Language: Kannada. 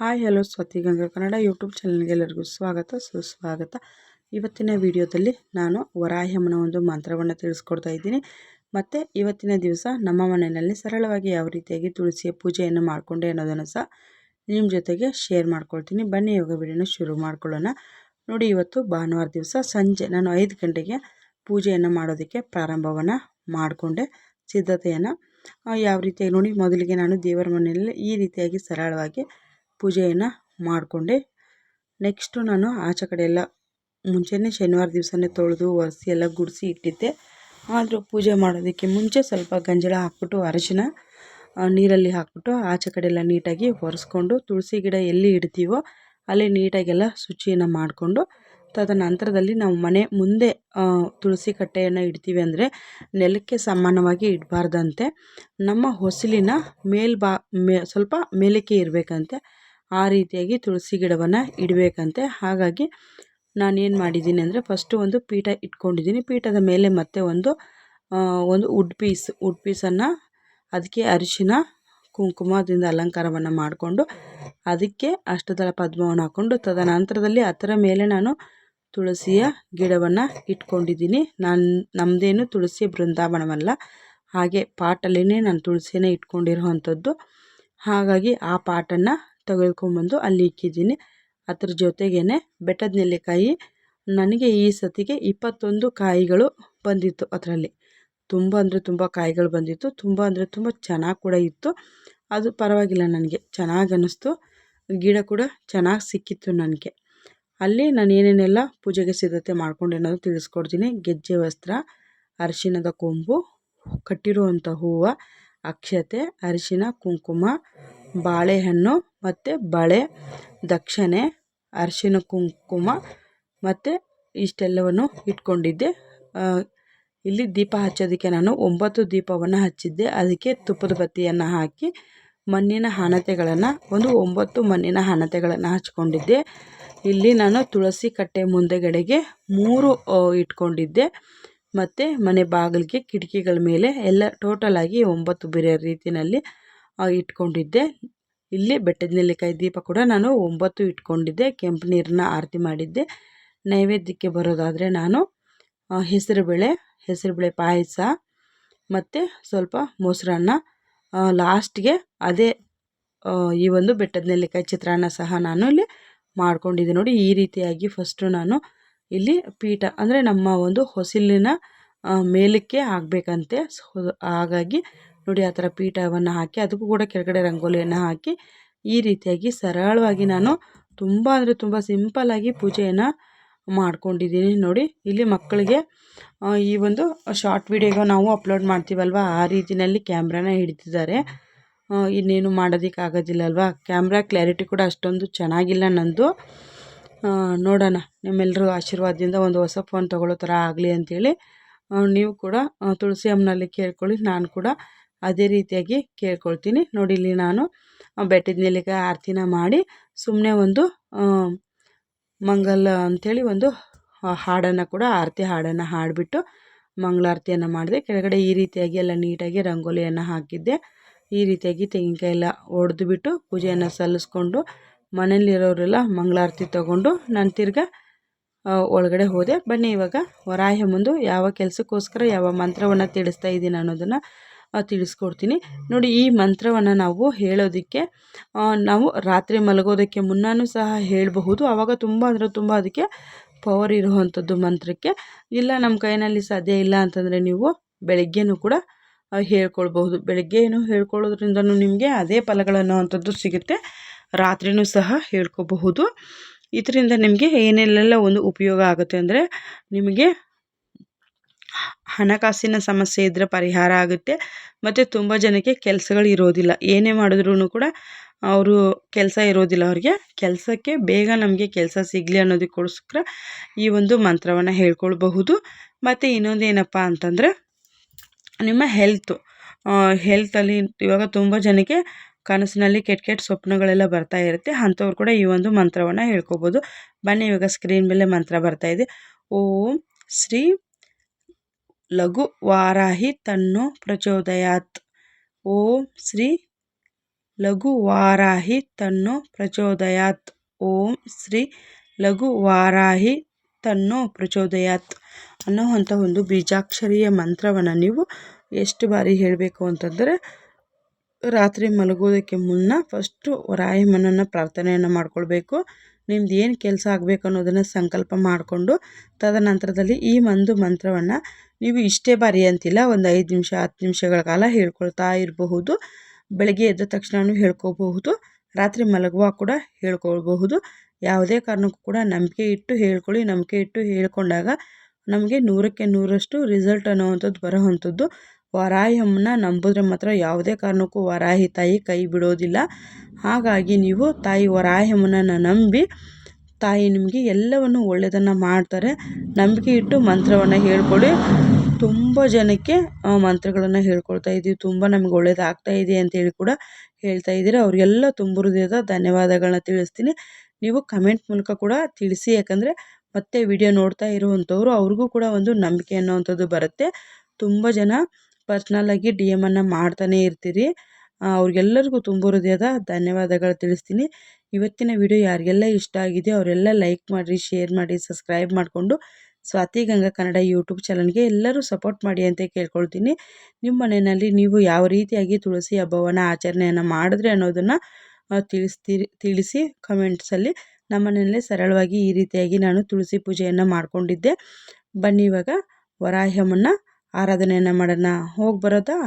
Hi, hello, Swati, Ganga Kannada YouTube ಚಾನಲ್ಗೆ ಎಲ್ಲರಿಗೂ ಸ್ವಾಗತ, ಸುಸ್ವಾಗತ. ಇವತ್ತಿನ ವಿಡಿಯೋದಲ್ಲಿ ನಾನು ವರಾಹ್ಯಮ್ಮನ ಒಂದು ಮಂತ್ರವನ್ನು ತಿಳಿಸ್ಕೊಡ್ತಾ ಇದ್ದೀನಿ. ಮತ್ತು ಇವತ್ತಿನ ದಿವಸ ನಮ್ಮ ಮನೆಯಲ್ಲಿ ಸರಳವಾಗಿ ಯಾವ ರೀತಿಯಾಗಿ ತುಳಸಿಯ ಪೂಜೆಯನ್ನು ಮಾಡಿಕೊಂಡೆ ಅನ್ನೋದನ್ನು ಸಹ ನಿಮ್ಮ ಜೊತೆಗೆ ಶೇರ್ ಮಾಡ್ಕೊಳ್ತೀನಿ. ಬನ್ನಿ, ಯೋಗ ವಿಡಿಯೋನ ಶುರು ಮಾಡ್ಕೊಳ್ಳೋಣ. ನೋಡಿ, ಇವತ್ತು ಭಾನುವಾರ ದಿವಸ ಸಂಜೆ ನಾನು ಐದು ಗಂಟೆಗೆ ಪೂಜೆಯನ್ನು ಮಾಡೋದಕ್ಕೆ ಪ್ರಾರಂಭವನ್ನು ಮಾಡಿಕೊಂಡೆ, ಸಿದ್ಧತೆಯನ್ನು. ಯಾವ ರೀತಿಯಾಗಿ ನೋಡಿ, ಮೊದಲಿಗೆ ನಾನು ದೇವರ ಮನೆಯಲ್ಲಿ ಈ ರೀತಿಯಾಗಿ ಸರಳವಾಗಿ ಪೂಜೆಯನ್ನು ಮಾಡಿಕೊಂಡೆ. ನೆಕ್ಸ್ಟು ನಾನು ಆಚೆ ಕಡೆ ಎಲ್ಲ ಮುಂಚೆನೇ ಶನಿವಾರ ದಿವಸನೇ ತೊಳೆದು, ಒರೆಸಿ ಎಲ್ಲ ಗುಡಿಸಿ ಇಟ್ಟಿದ್ದೆ. ಆದರೂ ಪೂಜೆ ಮಾಡೋದಕ್ಕೆ ಮುಂಚೆ ಸ್ವಲ್ಪ ಗಂಜಲ ಹಾಕ್ಬಿಟ್ಟು, ಅರಶಿನ ನೀರಲ್ಲಿ ಹಾಕ್ಬಿಟ್ಟು ಆಚೆ ಕಡೆ ಎಲ್ಲ ನೀಟಾಗಿ ಒರೆಸ್ಕೊಂಡು, ತುಳಸಿ ಗಿಡ ಎಲ್ಲಿ ಇಡ್ತೀವೋ ಅಲ್ಲಿ ನೀಟಾಗೆಲ್ಲ ಶುಚಿಯನ್ನು ಮಾಡಿಕೊಂಡು, ತದನಂತರದಲ್ಲಿ ನಾವು ಮನೆ ಮುಂದೆ ತುಳಸಿ ಕಟ್ಟೆಯನ್ನು ಇಡ್ತೀವಿ ಅಂದರೆ ನೆಲಕ್ಕೆ ಸಮಾನವಾಗಿ ಇಡಬಾರ್ದಂತೆ. ನಮ್ಮ ಹೊಸಲಿನ ಮೇಲ್ಬಾ, ಮೇ, ಸ್ವಲ್ಪ ಮೇಲಕ್ಕೆ ಇರಬೇಕಂತೆ. ಆ ರೀತಿಯಾಗಿ ತುಳಸಿ ಗಿಡವನ್ನು ಇಡಬೇಕಂತೆ. ಹಾಗಾಗಿ ನಾನೇನು ಮಾಡಿದ್ದೀನಿ ಅಂದರೆ ಫಸ್ಟು ಒಂದು ಪೀಠ ಇಟ್ಕೊಂಡಿದ್ದೀನಿ. ಪೀಠದ ಮೇಲೆ ಮತ್ತೆ ಒಂದು ಒಂದು ವುಡ್ ಪೀಸ್ ವುಡ್ ಪೀಸನ್ನು ಅದಕ್ಕೆ ಅರಿಶಿನ ಕುಂಕುಮದಿಂದ ಅಲಂಕಾರವನ್ನು ಮಾಡಿಕೊಂಡು ಅದಕ್ಕೆ ಅಷ್ಟದಳ ಪದ್ಮವನ್ನು ಹಾಕ್ಕೊಂಡು ತದನಂತರದಲ್ಲಿ ಅದರ ಮೇಲೆ ನಾನು ತುಳಸಿಯ ಗಿಡವನ್ನು ಇಟ್ಕೊಂಡಿದ್ದೀನಿ. ನಾನು ನಮ್ಮದೇನು ತುಳಸಿ ಬೃಂದಾವನವಲ್ಲ, ಹಾಗೆ ಪಾಟಲ್ಲಿನೇ ನಾನು ತುಳಸಿನ ಇಟ್ಕೊಂಡಿರುವಂಥದ್ದು. ಹಾಗಾಗಿ ಆ ಪಾಟನ್ನು ತೆಗೆದುಕೊಂಬಂದು ಅಲ್ಲಿ ಇಕ್ಕಿದ್ದೀನಿ. ಅದ್ರ ಜೊತೆಗೇ ಬೆಟ್ಟದ ನೆಲ್ಲಿಕಾಯಿ ನನಗೆ ಈ ಸತಿಗೆ ಇಪ್ಪತ್ತೊಂದು ಕಾಯಿಗಳು ಬಂದಿತ್ತು ಅದರಲ್ಲಿ. ತುಂಬ ಅಂದರೆ ತುಂಬ ಕಾಯಿಗಳು ಬಂದಿತ್ತು. ತುಂಬ ಅಂದರೆ ತುಂಬ ಚೆನ್ನಾಗಿ ಕೂಡ ಇತ್ತು. ಅದು ಪರವಾಗಿಲ್ಲ ನನಗೆ. ಚೆನ್ನಾಗಿ ಅನ್ನಿಸ್ತು. ಗಿಡ ಕೂಡ ಚೆನ್ನಾಗಿ ಸಿಕ್ಕಿತ್ತು ನನಗೆ. ಅಲ್ಲಿ ನಾನು ಏನೇನೆಲ್ಲ ಪೂಜೆಗೆ ಸಿದ್ಧತೆ ಮಾಡ್ಕೊಂಡು ಅನ್ನೋದು ತಿಳಿಸ್ಕೊಡ್ತೀನಿ. ಗೆಜ್ಜೆ ವಸ್ತ್ರ, ಅರಿಶಿಣದ ಕೊಂಬು ಕಟ್ಟಿರುವಂಥ ಹೂವು, ಅಕ್ಷತೆ ಅರಿಶಿನ ಕುಂಕುಮ, ಬಾಳೆಹಣ್ಣು ಮತ್ತು ಬಳೆ, ದಕ್ಷಿಣೆ, ಅರಿಶಿನ ಕುಂಕುಮ ಮತ್ತು ಇಷ್ಟೆಲ್ಲವನ್ನು ಇಟ್ಕೊಂಡಿದ್ದೆ. ಇಲ್ಲಿ ದೀಪ ಹಚ್ಚೋದಕ್ಕೆ ನಾನು ಒಂಬತ್ತು ದೀಪವನ್ನು ಹಚ್ಚಿದ್ದೆ. ಅದಕ್ಕೆ ತುಪ್ಪದ ಬತ್ತಿಯನ್ನು ಹಾಕಿ ಮಣ್ಣಿನ ಹಣತೆಗಳನ್ನು, ಒಂದು ಒಂಬತ್ತು ಮಣ್ಣಿನ ಹಣತೆಗಳನ್ನು ಹಚ್ಕೊಂಡಿದ್ದೆ. ಇಲ್ಲಿ ನಾನು ತುಳಸಿ ಕಟ್ಟೆ ಮುಂದೆಗಡೆಗೆ ಮೂರು ಇಟ್ಕೊಂಡಿದ್ದೆ. ಮತ್ತು ಮನೆ ಬಾಗಿಲಿಗೆ ಕಿಟಕಿಗಳ ಮೇಲೆ ಎಲ್ಲ ಟೋಟಲಾಗಿ ಒಂಬತ್ತು ಬೇರೆ ರೀತಿಯಲ್ಲಿ ಇಟ್ಕೊಂಡಿದ್ದೆ. ಇಲ್ಲಿ ಬೆಟ್ಟದ ನೆಲ್ಲಿಕಾಯಿ ದೀಪ ಕೂಡ ನಾನು ಒಂಬತ್ತು ಇಟ್ಕೊಂಡಿದ್ದೆ, ಕೆಂಪು ನೀರನ್ನ ಆರತಿ ಮಾಡಿದ್ದೆ. ನೈವೇದ್ಯಕ್ಕೆ ಬರೋದಾದರೆ ನಾನು ಹೆಸರುಬೇಳೆ ಹೆಸರುಬೇಳೆ ಪಾಯಸ ಮತ್ತು ಸ್ವಲ್ಪ ಮೊಸರನ್ನ ಲಾಸ್ಟ್ಗೆ ಅದೇ ಈ ಒಂದು ಬೆಟ್ಟದ ನೆಲ್ಲಿಕಾಯಿ ಚಿತ್ರಾನ್ನ ಸಹ ನಾನು ಇಲ್ಲಿ ಮಾಡ್ಕೊಂಡಿದ್ದೆ. ನೋಡಿ, ಈ ರೀತಿಯಾಗಿ ಫಸ್ಟು ನಾನು ಇಲ್ಲಿ ಪೀಠ, ಅಂದರೆ ನಮ್ಮ ಒಂದು ಹೊಸಿಲಿನ ಮೇಲಕ್ಕೆ ಆಗಬೇಕಂತೆ ಹಾಗಾಗಿ ನೋಡಿ ಆ ಥರ ಪೀಠವನ್ನು ಹಾಕಿ, ಅದಕ್ಕೂ ಕೂಡ ಕೆಳಗಡೆ ರಂಗೋಲಿಯನ್ನು ಹಾಕಿ, ಈ ರೀತಿಯಾಗಿ ಸರಳವಾಗಿ ನಾನು ತುಂಬ ಅಂದರೆ ತುಂಬ ಸಿಂಪಲ್ಲಾಗಿ ಪೂಜೆಯನ್ನು ಮಾಡ್ಕೊಂಡಿದ್ದೀನಿ ನೋಡಿ. ಇಲ್ಲಿ ಮಕ್ಕಳಿಗೆ ಈ ಒಂದು ಶಾರ್ಟ್ ವಿಡಿಯೋಗೆ ನಾವು ಅಪ್ಲೋಡ್ ಮಾಡ್ತೀವಲ್ವ? ಆ ರೀತಿಯಲ್ಲಿ ಕ್ಯಾಮ್ರಾನ ಹಿಡಿತಿದ್ದಾರೆ ಇನ್ನೇನು ಮಾಡೋದಕ್ಕಾಗೋದಿಲ್ಲ ಅಲ್ವಾ ಕ್ಯಾಮ್ರಾ ಕ್ಲಾರಿಟಿ ಕೂಡ ಅಷ್ಟೊಂದು ಚೆನ್ನಾಗಿಲ್ಲ ನಂದು. ನೋಡೋಣ. ನಿಮ್ಮೆಲ್ಲರೂ ಆಶೀರ್ವಾದದಿಂದ ಒಂದು ಹೊಸ ಫೋನ್ ತೊಗೊಳ್ಳೋ ಥರ ಆಗಲಿ ಅಂಥೇಳಿ ನೀವು ಕೂಡ ತುಳಸಿ ಅಮ್ಮನಲ್ಲಿ ಕೇಳ್ಕೊಳ್ಳಿ. ನಾನು ಕೂಡ ಅದೇ ರೀತಿಯಾಗಿ ಕೇಳ್ಕೊಳ್ತೀನಿ. ನೋಡಿ, ಇಲ್ಲಿ ನಾನು ಬೆಟ್ಟದ ನೆಲ್ಲಿಕಾಯಿ ಆರತಿನ ಮಾಡಿ ಸುಮ್ಮನೆ ಒಂದು ಮಂಗಲ ಅಂಥೇಳಿ ಒಂದು ಹಾಡನ್ನು ಕೂಡ, ಆರತಿ ಹಾಡನ್ನು ಹಾಡಿಬಿಟ್ಟು ಮಂಗಳಾರತಿಯನ್ನು ಮಾಡಿದೆ. ಕೆಳಗಡೆ ಈ ರೀತಿಯಾಗಿ ಎಲ್ಲ ನೀಟಾಗಿ ರಂಗೋಲಿಯನ್ನು ಹಾಕಿದ್ದೆ. ಈ ರೀತಿಯಾಗಿ ತೆಂಗಿನಕಾಯಿ ಎಲ್ಲ ಹೊಡೆದುಬಿಟ್ಟು ಪೂಜೆಯನ್ನು ಸಲ್ಲಿಸ್ಕೊಂಡು ಮನೇಲಿರೋರೆಲ್ಲ ಮಂಗಳಾರತಿ ತಗೊಂಡು ನಾನು ತಿರ್ಗಾ ಒಳಗಡೆ ಹೋದೆ. ಬನ್ನಿ, ಇವಾಗ ವರಾಯ ಮುಂದೆ ಯಾವ ಕೆಲಸಕ್ಕೋಸ್ಕರ ಯಾವ ಮಂತ್ರವನ್ನು ತಿಳಿಸ್ತಾ ಇದ್ದೀನಿ ಅನ್ನೋದನ್ನು ತಿಳಿಸ್ಕೊಡ್ತೀನಿ. ನೋಡಿ, ಈ ಮಂತ್ರವನ್ನು ನಾವು ಹೇಳೋದಕ್ಕೆ ನಾವು ರಾತ್ರಿ ಮಲಗೋದಕ್ಕೆ ಮುನ್ನೂ ಸಹ ಹೇಳಬಹುದು. ಆವಾಗ ತುಂಬ ಅಂದರೆ ತುಂಬ ಅದಕ್ಕೆ ಪವರ್ ಇರುವಂಥದ್ದು ಮಂತ್ರಕ್ಕೆ. ಇಲ್ಲ ನಮ್ಮ ಕೈನಲ್ಲಿ ಸಾಧ್ಯ ಇಲ್ಲ ಅಂತಂದರೆ ನೀವು ಬೆಳಗ್ಗೆನೂ ಕೂಡ ಹೇಳ್ಕೊಳ್ಬಹುದು. ಏನು ಹೇಳ್ಕೊಳ್ಳೋದ್ರಿಂದನೂ ನಿಮಗೆ ಅದೇ ಫಲಗಳನ್ನುವಂಥದ್ದು ಸಿಗುತ್ತೆ. ರಾತ್ರಿನೂ ಸಹ ಹೇಳ್ಕೊಬಹುದು. ಇದರಿಂದ ನಿಮಗೆ ಏನೆಲ್ಲೆಲ್ಲ ಒಂದು ಉಪಯೋಗ ಆಗುತ್ತೆ ಅಂದರೆ, ನಿಮಗೆ ಹಣಕಾಸಿನ ಸಮಸ್ಯೆ ಇದ್ದರೆ ಪರಿಹಾರ ಆಗುತ್ತೆ. ಮತ್ತು ತುಂಬ ಜನಕ್ಕೆ ಕೆಲಸಗಳು ಇರೋದಿಲ್ಲ. ಏನೇ ಮಾಡಿದ್ರೂ ಕೂಡ ಅವರು ಕೆಲಸ ಇರೋದಿಲ್ಲ ಅವ್ರಿಗೆ. ಕೆಲಸಕ್ಕೆ ಬೇಗ ನಮಗೆ ಕೆಲಸ ಸಿಗಲಿ ಅನ್ನೋದಕ್ಕೋಸ್ಕರ ಈ ಒಂದು ಮಂತ್ರವನ್ನು ಹೇಳ್ಕೊಳ್ಬಹುದು. ಮತ್ತು ಇನ್ನೊಂದು ಏನಪ್ಪ ಅಂತಂದರೆ, ನಿಮ್ಮ ಹೆಲ್ತು ಹೆಲ್ತಲ್ಲಿ ಇವಾಗ ತುಂಬ ಜನಕ್ಕೆ ಕನಸಿನಲ್ಲಿ ಕೆಟ್ಟ ಕೆಟ್ಟ ಸ್ವಪ್ನಗಳೆಲ್ಲ ಬರ್ತಾ ಇರುತ್ತೆ. ಅಂಥವ್ರು ಕೂಡ ಈ ಒಂದು ಮಂತ್ರವನ್ನು ಹೇಳ್ಕೊಬೋದು ಬನ್ನಿ ಇವಾಗ ಸ್ಕ್ರೀನ್ ಮೇಲೆ ಮಂತ್ರ ಬರ್ತಾ ಇದೆ. ಓಂ ಶ್ರೀ ಲಘು ವಾರಾಹಿ ತನ್ನೋ ಪ್ರಚೋದಯಾತ್. ಓಂ ಶ್ರೀ ಲಘು ವಾರಾಹಿ ತನ್ನೋ ಪ್ರಚೋದಯಾತ್. ಓಂ ಶ್ರೀ ಲಘು ವಾರಾಹಿ ತನ್ನೋ ಪ್ರಚೋದಯಾತ್. ಅನ್ನೋವಂಥ ಒಂದು ಬೀಜಾಕ್ಷರಿಯ ಮಂತ್ರವನ್ನು ನೀವು ಎಷ್ಟು ಬಾರಿ ಹೇಳಬೇಕು ಅಂತಂದರೆ, ರಾತ್ರಿ ಮಲಗೋದಕ್ಕೆ ಮುನ್ನ ಫಸ್ಟು ರಾಯಮ್ಮನನ್ನು ಪ್ರಾರ್ಥನೆಯನ್ನು ಮಾಡ್ಕೊಳ್ಬೇಕು. ನಿಮ್ದು ಏನು ಕೆಲಸ ಆಗಬೇಕು ಅನ್ನೋದನ್ನು ಸಂಕಲ್ಪ ಮಾಡಿಕೊಂಡು ತದನಂತರದಲ್ಲಿ ಈ ಒಂದು ಮಂತ್ರವನ್ನು ನೀವು ಇಷ್ಟೇ ಬಾರಿ ಅಂತಿಲ್ಲ, ಒಂದು ಐದು ನಿಮಿಷ, ಹತ್ತು ನಿಮಿಷಗಳ ಕಾಲ ಹೇಳ್ಕೊಳ್ತಾ ಇರಬಹುದು. ಬೆಳಗ್ಗೆ ಎದ್ದ ತಕ್ಷಣವೂ ಹೇಳ್ಕೋಬಹುದು ರಾತ್ರಿ ಮಲಗುವಾಗ ಕೂಡ ಹೇಳ್ಕೊಳ್ಬಹುದು. ಯಾವುದೇ ಕಾರಣಕ್ಕೂ ಕೂಡ ನಂಬಿಕೆ ಇಟ್ಟು ಹೇಳ್ಕೊಳ್ಳಿ. ನಂಬಿಕೆ ಇಟ್ಟು ಹೇಳ್ಕೊಂಡಾಗ ನಮಗೆ ನೂರಕ್ಕೆ ನೂರಷ್ಟು ರಿಸಲ್ಟ್ ಅನ್ನೋವಂಥದ್ದು ಬರೋವಂಥದ್ದು. ವಾರಾಹಮ್ಮನ ನಂಬಿದ್ರೆ ಮಾತ್ರ ಯಾವುದೇ ಕಾರಣಕ್ಕೂ ವರಾಹಿ ತಾಯಿ ಕೈ ಬಿಡೋದಿಲ್ಲ. ಹಾಗಾಗಿ ನೀವು ತಾಯಿ ವರಾಹಮ್ಮನನ್ನು ನಂಬಿ, ತಾಯಿ ನಿಮಗೆ ಎಲ್ಲವನ್ನು ಒಳ್ಳೆಯದನ್ನು ಮಾಡ್ತಾರೆ. ನಂಬಿಕೆ ಇಟ್ಟು ಮಂತ್ರವನ್ನು ಹೇಳ್ಕೊಳ್ಳಿ. ತುಂಬ ಜನಕ್ಕೆ ಮಂತ್ರಗಳನ್ನು ಹೇಳ್ಕೊಳ್ತಾ ಇದ್ದೀವಿ ತುಂಬ ನಮಗೆ ಒಳ್ಳೇದಾಗ್ತಾ ಇದೆ ಅಂತೇಳಿ ಕೂಡ ಹೇಳ್ತಾ ಇದ್ದೀರಾ. ಅವರಿಗೆಲ್ಲ ತುಂಬ ಧನ್ಯವಾದಗಳನ್ನ ತಿಳಿಸ್ತೀನಿ. ನೀವು ಕಮೆಂಟ್ ಮೂಲಕ ಕೂಡ ತಿಳಿಸಿ. ಯಾಕಂದರೆ ಮತ್ತೆ ವಿಡಿಯೋ ನೋಡ್ತಾ ಇರುವಂಥವ್ರು ಅವ್ರಿಗೂ ಕೂಡ ಒಂದು ನಂಬಿಕೆ ಅನ್ನೋವಂಥದ್ದು ಬರುತ್ತೆ. ತುಂಬ ಜನ ಪರ್ಸ್ನಲ್ಲಾಗಿ ಡಿ ಅನ್ನು ಮಾಡ್ತಾನೆ ಇರ್ತೀರಿ. ಅವ್ರಿಗೆಲ್ಲರಿಗೂ ತುಂಬ ಹೃದಯದ ಧನ್ಯವಾದಗಳು ತಿಳಿಸ್ತೀನಿ. ಇವತ್ತಿನ ವಿಡಿಯೋ ಯಾರಿಗೆಲ್ಲ ಇಷ್ಟ ಆಗಿದೆ ಅವರೆಲ್ಲ ಲೈಕ್ ಮಾಡಿ ಶೇರ್ ಮಾಡಿ ಸಬ್ಸ್ಕ್ರೈಬ್ ಮಾಡಿಕೊಂಡು ಸ್ವಾತಿ ಗಂಗಾ ಕನ್ನಡ ಯೂಟ್ಯೂಬ್ ಚಾನಲ್ಗೆ ಎಲ್ಲರೂ ಸಪೋರ್ಟ್ ಮಾಡಿ ಅಂತ ಕೇಳ್ಕೊಳ್ತೀನಿ. ನಿಮ್ಮ ಮನೆಯಲ್ಲಿ ನೀವು ಯಾವ ರೀತಿಯಾಗಿ ತುಳಸಿ ಹಬ್ಬವನ್ನು, ಆಚರಣೆಯನ್ನು ಮಾಡಿದ್ರೆ ಅನ್ನೋದನ್ನು ತಿಳಿಸ್ತೀರಿ, ತಿಳಿಸಿ ಕಮೆಂಟ್ಸಲ್ಲಿ ನಮ್ಮ ಮನೆಯಲ್ಲೇ ಸರಳವಾಗಿ ಈ ರೀತಿಯಾಗಿ ನಾನು ತುಳಸಿ ಪೂಜೆಯನ್ನು ಮಾಡಿಕೊಂಡಿದ್ದೆ. ಬನ್ನಿ ಇವಾಗ ವರಾಹ್ಯಮನ್ನು ಆರಾಧನೆಯನ್ನು ಮಾಡೋಣ. ಹೋಗಿ ಬರೋದಾ?